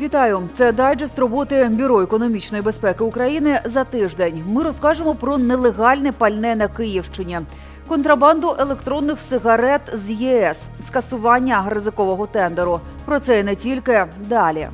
Вітаю! Це дайджест роботи Бюро економічної безпеки України за тиждень. Ми розкажемо про нелегальне пальне на Київщині, контрабанду електронних сигарет з ЄС, скасування ризикового тендеру. Про це і не тільки далі.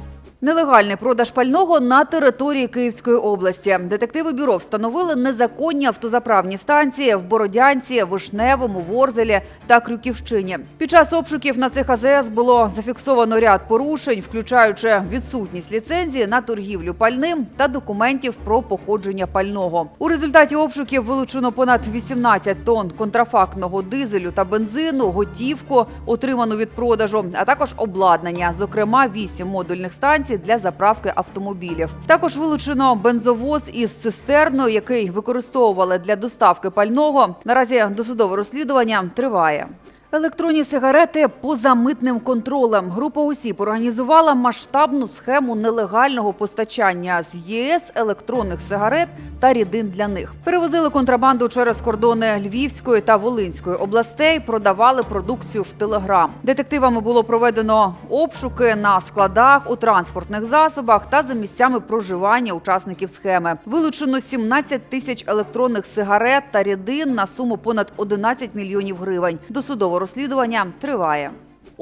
Нелегальний продаж пального на території Київської області. Детективи бюро встановили незаконні автозаправні станції в Бородянці, Вишневому, Ворзелі та Крюківщині. Під час обшуків на цих АЗС було зафіксовано ряд порушень, включаючи відсутність ліцензії на торгівлю пальним та документів про походження пального. У результаті обшуків вилучено понад 18 тонн контрафактного дизелю та бензину, готівку, отриману від продажу, а також обладнання, зокрема 8 модульних станцій для заправки автомобілів. Також вилучено бензовоз із цистерною, який використовували для доставки пального. Наразі досудове розслідування триває. Електронні сигарети поза митним контролем. Група осіб організувала масштабну схему нелегального постачання з ЄС електронних сигарет та рідин для них. Перевозили контрабанду через кордони Львівської та Волинської областей, продавали продукцію в Телеграм. Детективами було проведено обшуки на складах, у транспортних засобах та за місцями проживання учасників схеми. Вилучено 17 тисяч електронних сигарет та рідин на суму понад 11 мільйонів гривень. Досудове розслідування триває.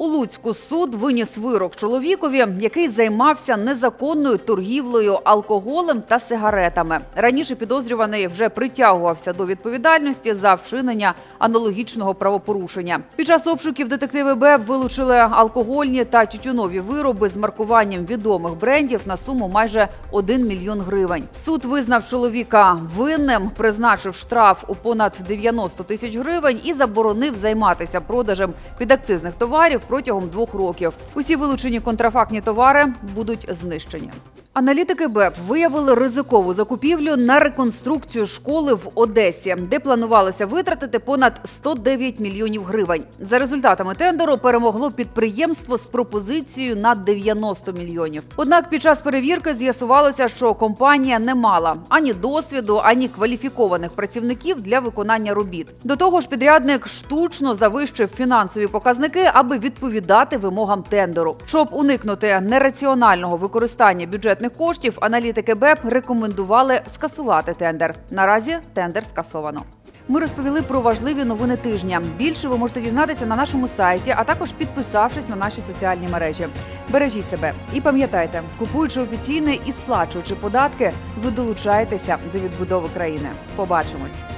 У Луцьку суд виніс вирок чоловікові, який займався незаконною торгівлею алкоголем та сигаретами. Раніше підозрюваний вже притягувався до відповідальності за вчинення аналогічного правопорушення. Під час обшуків детективи БЕП вилучили алкогольні та тютюнові вироби з маркуванням відомих брендів на суму майже 1 мільйон гривень. Суд визнав чоловіка винним, призначив штраф у понад 90 тисяч гривень і заборонив займатися продажем підакцизних товарів протягом двох років. Усі вилучені контрафактні товари будуть знищені. Аналітики БЕП виявили ризикову закупівлю на реконструкцію школи в Одесі, де планувалося витратити понад 109 мільйонів гривень. За результатами тендеру перемогло підприємство з пропозицією на 90 мільйонів. Однак під час перевірки з'ясувалося, що компанія не мала ані досвіду, ані кваліфікованих працівників для виконання робіт. До того ж, підрядник штучно завищив фінансові показники, аби відповідати вимогам тендеру. Щоб уникнути нераціонального використання бюджетних коштів, аналітики БЕП рекомендували скасувати тендер. Наразі тендер скасовано. Ми розповіли про важливі новини тижня. Більше ви можете дізнатися на нашому сайті, а також підписавшись на наші соціальні мережі. Бережіть себе і пам'ятайте, купуючи офіційне і сплачуючи податки, ви долучаєтеся до відбудови країни. Побачимось.